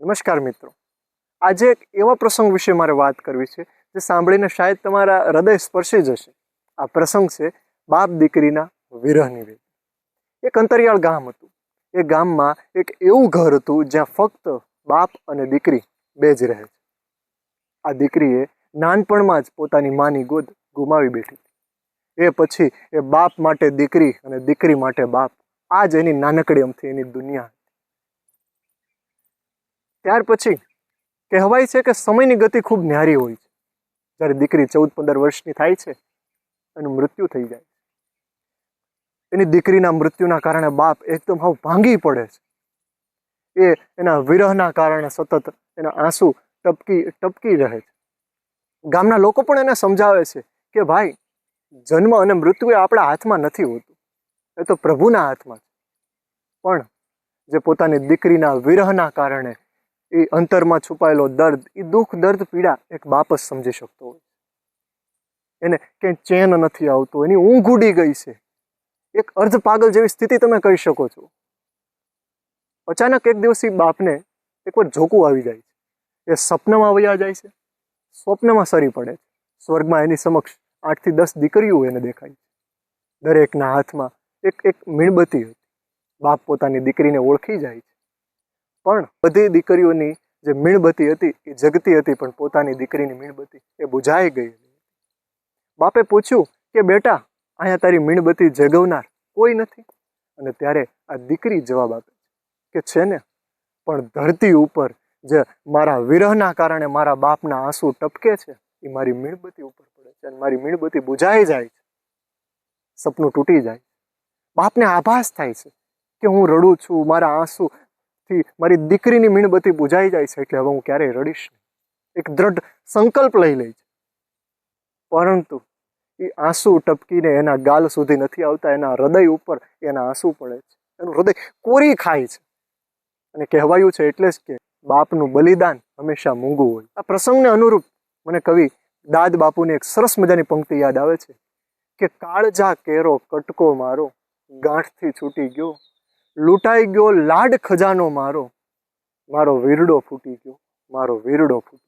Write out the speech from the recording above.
નમસ્કાર મિત્રો. આજે એક એવા પ્રસંગ વિશે મારે વાત કરવી છે, જે સાંભળીને શાયદ તમારા હૃદય સ્પર્શી જશે. આ પ્રસંગ છે, બાપ દીકરીના વિરહની વેદ એક અંતરિયાળ ગામ હતું. એ ગામમાં એક એવું ઘર હતું, જ્યાં ફક્ત બાપ અને દીકરી બે જ રહે છે. આ દીકરીએ નાનપણમાં જ પોતાની માની ગોદ ગુમાવી બેઠી એ પછી એ બાપ માટે દીકરી અને દીકરી માટે બાપ, આ જ એની નાનકડી અમથી એની દુનિયા. ત્યાર પછી કહેવાય છે કે સમયની ગતિ ખૂબ ન્યારી હોય છે. જ્યારે દીકરી ચૌદ પંદર વર્ષની થાય છે એનું મૃત્યુ થઈ જાય છે. એની દીકરીના મૃત્યુના કારણે બાપ એકદમ હાવ ભાંગી પડે છે. એ એના વિરહના કારણે સતત એના આંસુ ટપકી ટપકી રહે છે. ગામના લોકો પણ એને સમજાવે છે કે ભાઈ, જન્મ અને મૃત્યુ એ આપણા હાથમાં નથી હોતું. એ તો પ્રભુના હાથમાં છે. પણ જે પોતાની દીકરીના વિરહના કારણે એ અંતરમાં છુપાયેલો દર્દ, એ દુઃખ, દર્દ, પીડા એક બાપ જ સમજી શકતો હોય એને ક્યાંય ચેન નથી આવતો, એની ઊંઘ ઉડી ગઈ છે. એક અર્ધ પાગલ જેવી સ્થિતિ તમે કહી શકો છો. અચાનક એક દિવસ એ બાપને એકવાર ઝોકું આવી જાય છે. એ સપનામાં વયા જાય છે. સ્વપ્નમાં સરી પડે છે. સ્વર્ગમાં એની સમક્ષ આઠથી દસ દીકરીઓ એને દેખાય છે. દરેકના હાથમાં એક એક મીણબત્તી હતી. બાપ પોતાની દીકરીને ઓળખી જાય છે. પણ બધી દીકરીઓની જે મીણબત્તી હતી, એ જગતી હતી, પણ પોતાની દીકરીની મીણબત્તી એ બુઝાઈ ગઈ બાપે પૂછ્યું કે, બેટા, અહીંયા તારી મીણબત્તી જગવનાર કોઈ નથી? અને ત્યારે આ દીકરી જવાબ આપે કે, છે ને, પણ ધરતી ઉપર જે મારા વિરહના કારણે મારા બાપના આંસુ ટપકે છે, એ મારી મીણબત્તી ઉપર પડે છે અને મારી મીણબત્તી બુઝાઈ જાય છે. સપનું તૂટી જાય બાપને આભાસ થાય છે કે, હું રડું છું, મારા આંસુથી મારી દીકરીની મીણબત્તી બુઝાઈ જાય છે એટલે હવે હું ક્યારેય રડીશ એક દ્રઢ સંકલ્પ લઈ લે છે. પરંતુ એ આંસુ ટપકીને એના ગાલ સુધી નથી આવતા, એના હૃદય ઉપર એના આંસુ પડે છે. એનું હૃદય કોરી ખાય છે. અને કહેવાયું છે એટલે જ કે બાપનું બલિદાન હંમેશા મૂંગું હોય. આ પ્રસંગને અનુરૂપ મને કવિ દાદ બાપુની એક સરસ મજાની પંક્તિ યાદ આવે છે કે, કાળજા કેરો, કટકો મારો, ગાંઠથી છૂટી ગયો લૂંટાઈ ગયો લાડ ખજાનો મારો. મારો વીરડો ફૂટી ગયો મારો વીરડો ફૂટી